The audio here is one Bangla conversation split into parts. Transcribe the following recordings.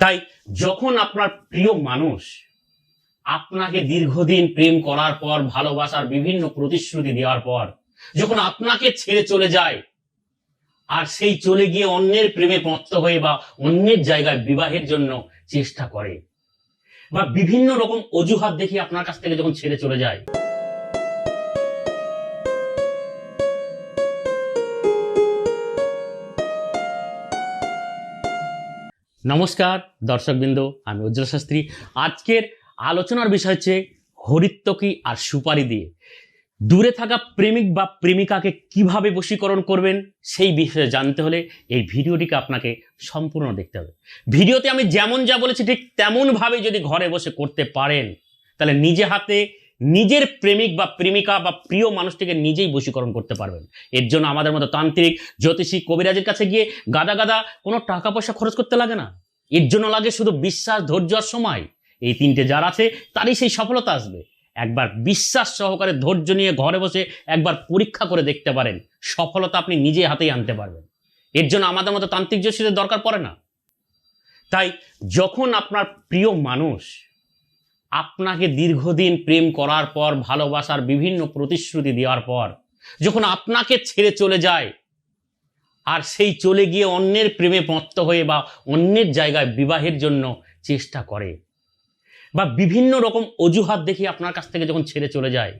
তাই যখন আপনার প্রিয় মানুষ আপনাকে দীর্ঘদিন প্রেম করার পর, ভালোবাসার বিভিন্ন প্রতিশ্রুতি দেওয়ার পর, যখন আপনাকে ছেড়ে চলে যায়, আর সেই চলে গিয়ে অন্যের প্রেমে মত্ত হয়ে বা অন্যের জায়গায় বিবাহের জন্য চেষ্টা করে, বা বিভিন্ন রকম অজুহাত দেখি আপনার কাছ থেকে যখন ছেড়ে চলে যায় নমস্কার, দর্শকবৃন্দ, আমি উজ্জ্বল শাস্ত্রী। আজকের আলোচনার বিষয় হচ্ছে হরিত্তকি আর সুপারি দিয়ে। দূরে থাকা প্রেমিক বা প্রেমিকাকে কীভাবে বশীকরণ করবেন, সেই বিষয়ে জানতে হলে এই ভিডিওটিকে আপনাকে সম্পূর্ণ দেখতে হবে। ভিডিওতে আমি যেমন যা বলেছি, ঠিক তেমনভাবে যদি ঘরে বসে করতে পারেন, তাহলে নিজে হাতে নিজের প্রেমিক বা প্রেমিকা বা প্রিয় মানুষটিকে নিজেই বশীকরণ করতে পারবেন। এর জন্য আমাদের মতো তান্ত্রিক, জ্যোতিষী, কবিরাজের কাছে গিয়ে গাদা গাদা কোনো টাকা পয়সা খরচ করতে লাগে না। এর জন্য লাগে শুধু বিশ্বাস, ধৈর্য আর সময়। এই তিনটে যার আছে, তারই সেই সফলতা আসবে। একবার বিশ্বাস সহকারে ধৈর্য নিয়ে ঘরে বসে একবার পরীক্ষা করে দেখতে পারেন, সফলতা আপনি নিজে হাতেই আনতে পারবেন। এর জন্য আমাদের মতো তান্ত্রিক, জ্যোতিষীদের দরকার পড়ে না। তাই যখন আপনার প্রিয় মানুষ আপনাকে দীর্ঘদিন প্রেম করার পর, ভালোবাসার বিভিন্ন প্রতিশ্রুতি দেওয়ার পর, যখন আপনাকে ছেড়ে চলে যায়, আর সেই চলে গিয়ে অন্যের প্রেমে মত্ত হয়ে বা অন্যের জায়গায় বিবাহের জন্য চেষ্টা করে, বা বিভিন্ন রকম অজুহাত দেখি আপনার কাছ থেকে যখন ছেড়ে চলে যায়,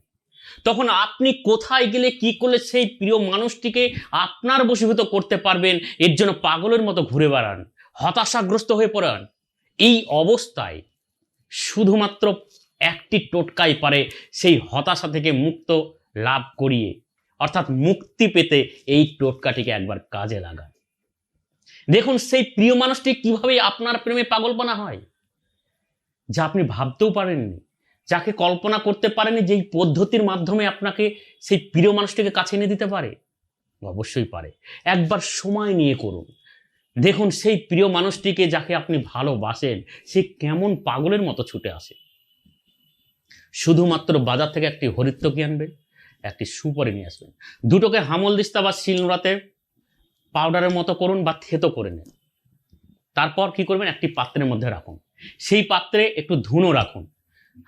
তখন আপনি কোথায় গেলে কি করলে সেই প্রিয় মানুষটিকে আপনার বশীভূত করতে পারবেন, এর জন্য পাগলের মতো ঘুরে বেড়ান, হতাশাগ্রস্ত হয়ে পড়ান, এই অবস্থায় শুধুমাত্র একটি টোটকাই পারে সেই হতাশা থেকে মুক্ত লাভ করিয়ে, অর্থাৎ মুক্তি পেতে এই টোটকাটিকে একবার কাজে লাগান। দেখুন, সেই প্রিয় মানুষটি কীভাবে আপনার প্রেমে পাগলপনা হয়, যা আপনি ভাবতেও পারেননি, যাকে কল্পনা করতে পারেনি যেই পদ্ধতির মাধ্যমে আপনাকে সেই প্রিয় মানুষটিকে কাছে এনে দিতে পারে। অবশ্যই পারে। একবার সময় নিয়ে করুন। দেখুন সেই প্রিয় মানুষটিকে যাকে আপনি ভালোবাসেন, সে কেমন পাগলের মতো ছুটে আসে। শুধুমাত্র বাজার থেকে একটি হরিত্তকি আনবেন একটি সুপরে নিয়ে আসবেন দুটোকে হামল দিস্তা বা শিলনোড়াতে পাউডারের মতো করুন বা থেতো করে নিন। তারপর কি করবেন? একটি পাত্রের মধ্যে রাখুন। সেই পাত্রে একটু ধুনো রাখুন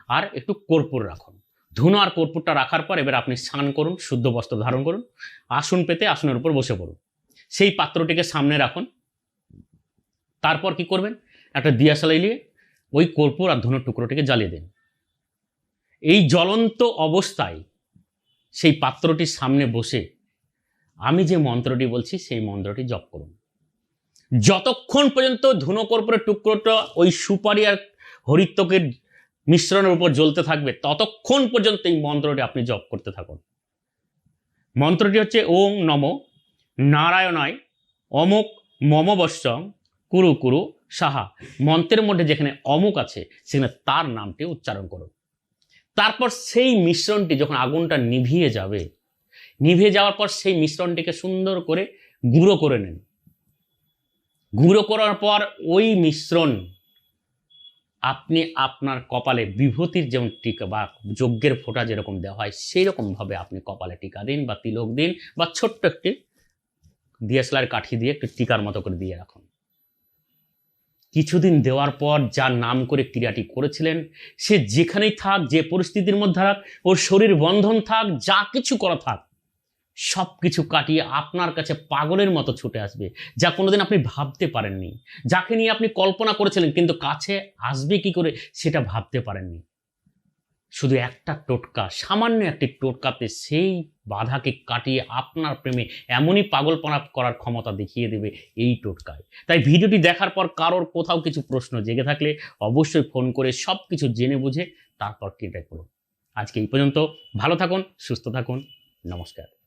আর একটু কর্পূর রাখুন। ধুনো আর কর্পূরটা রাখার পর এবার আপনি স্নান করুন, শুদ্ধ বস্ত্র ধারণ করুন, আসন পেতে আসনের উপর বসে পড়ুন। সেই পাত্রটিকে সামনে রাখুন তারপর কি করবেন? একটা দিয়াশালাই নিয়ে ওই কর্পূর আর ধুনোর টুকরোটিকে জ্বালিয়ে দিন। এই জ্বলন্ত অবস্থায় সেই পাত্রটির সামনে বসে আমি যে মন্ত্রটি বলছি, সেই মন্ত্রটি জপ করুন। যতক্ষণ পর্যন্ত ধুনো কর্পূরের টুকরোটা ওই সুপারি আর হরিত্বকের মিশ্রণের উপর জ্বলতে থাকবে, ততক্ষণ পর্যন্ত এই মন্ত্রটি আপনি জপ করতে থাকুন। মন্ত্রটি হচ্ছে ওং নম, নারায়ণায় অমুক মমবশ্যং কুরু কুরু সাহা। মন্ত্রের মধ্যে যেখানে অমুক আছে, সেখানে তার নামটি উচ্চারণ করুন তারপর সেই মিশ্রণটি যখন আগুনটা নিভিয়ে যাবে, নিভিয়ে যাওয়ার পর সেই মিশ্রণটিকে সুন্দর করে গুঁড়ো করে নেন। গুঁড়ো করার পর ওই মিশ্রণ আপনি আপনার কপালে বিভূতির যেমন টিকা বা যজ্ঞের ফোঁটা যেরকম দেওয়া হয় সেই রকমভাবে আপনি কপালে টিকা দিন বা তিলক দিন বা ছোট্ট একটি ডিএসএলআর কাঠি দিয়ে একটু টিকার মতো করে দিয়ে রাখুন। কিছুদিন দেওয়ার পর যার নাম করে ক্রিয়াটি করেছিলেন, সে যেখানেই থাক, যে পরিস্থিতির মধ্যে থাক, ওর শরীর বন্ধন থাক, যা কিছু করা থাক সব কিছু কাটিয়ে আপনার কাছে পাগলের মতো ছুটে আসবে, যা কোনোদিন আপনি ভাবতে পারেননি। যাকে নিয়ে আপনি কল্পনা করেছিলেন, কিন্তু কাছে আসবে কি করে, সেটা ভাবতে পারেননি। শুধু একটা টোটকা, সামান্য একটি টোটকাতে সেই বাধাকে কাটিয়ে আপনার প্রেমে এমনই পাগলপনা করার ক্ষমতা দেখিয়ে দেবে এই টোটকায়। তাই ভিডিওটি দেখার পর কারোর কোথাও কিছু প্রশ্ন জেগে থাকলে অবশ্যই ফোন করে সব কিছু জেনে বুঝে তারপর কেটে করুন। আজকে এই পর্যন্ত, ভালো থাকুন, সুস্থ থাকুন, নমস্কার।